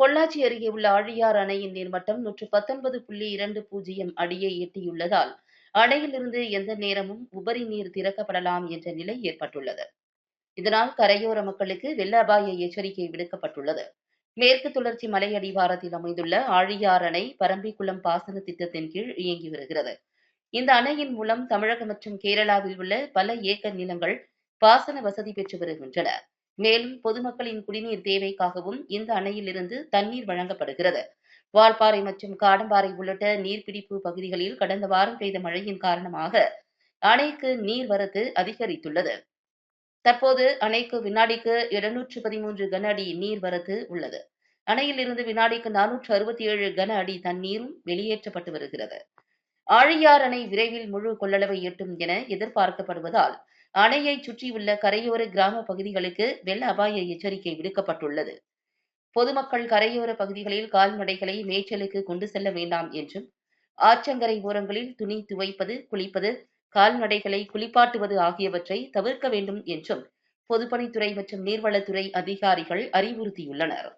பொள்ளாச்சி அருகே உள்ள ஆழியார் அணையின் நீர்மட்டம் நூற்று பத்தொன்பது புள்ளி இரண்டு பூஜ்ஜியம் அடியை எட்டியுள்ளதால் அணையிலிருந்து எந்த நேரமும் உபரி நீர் திறக்கப்படலாம் என்ற நிலை ஏற்பட்டுள்ளது. இதனால் கரையோர மக்களுக்கு வெள்ள அபாய எச்சரிக்கை விடுக்கப்பட்டுள்ளது. மேற்கு தொடர்ச்சி மலை அடிவாரத்தில் அமைந்துள்ள ஆழியார் அணை பரம்பிக்குளம் பாசன திட்டத்தின் கீழ் இயங்கி வருகிறது. இந்த அணையின் மூலம் தமிழகம் மற்றும் கேரளாவில் உள்ள பல ஏக்கர் நிலங்கள் பாசன வசதி பெற்று வருகின்றன. மேலும் பொதுமக்களின் குடிநீர் தேவைக்காகவும் இந்த அணையிலிருந்து தண்ணீர் வழங்கப்படுகிறது. வால்பாறை மற்றும் காடம்பாறை உள்ளிட்ட நீர்பிடிப்பு பகுதிகளில் கடந்த வாரம் பெய்த மழையின் காரணமாக அணைக்கு நீர்வரத்து அதிகரித்துள்ளது. தற்போது அணைக்கு வினாடிக்கு இருநூற்று பதிமூன்று கன அடி நீர்வரத்து உள்ளது. அணையிலிருந்து வினாடிக்கு நானூற்று அறுபத்தி ஏழு கன அடி தண்ணீரும் வெளியேற்றப்பட்டு வருகிறது. ஆழியார் அணை விரைவில் முழு கொள்ளளவை எட்டும் என எதிர்பார்க்கப்படுவதால் அணையை சுற்றியுள்ள கரையோர கிராம பகுதிகளுக்கு வெள்ள அபாய எச்சரிக்கை விடுக்கப்பட்டுள்ளது. பொதுமக்கள் கரையோர பகுதிகளில் கால்நடைகளை மேய்ச்சலுக்கு கொண்டு செல்ல வேண்டாம் என்றும் ஆற்றங்கரை ஓரங்களில் துணி துவைப்பது குளிப்பது கால்நடைகளை குளிப்பாட்டுவது ஆகியவற்றை தவிர்க்க வேண்டும் என்றும் பொதுப்பணித்துறை மற்றும் நீர்வளத்துறை அதிகாரிகள் அறிவுறுத்தியுள்ளனர்.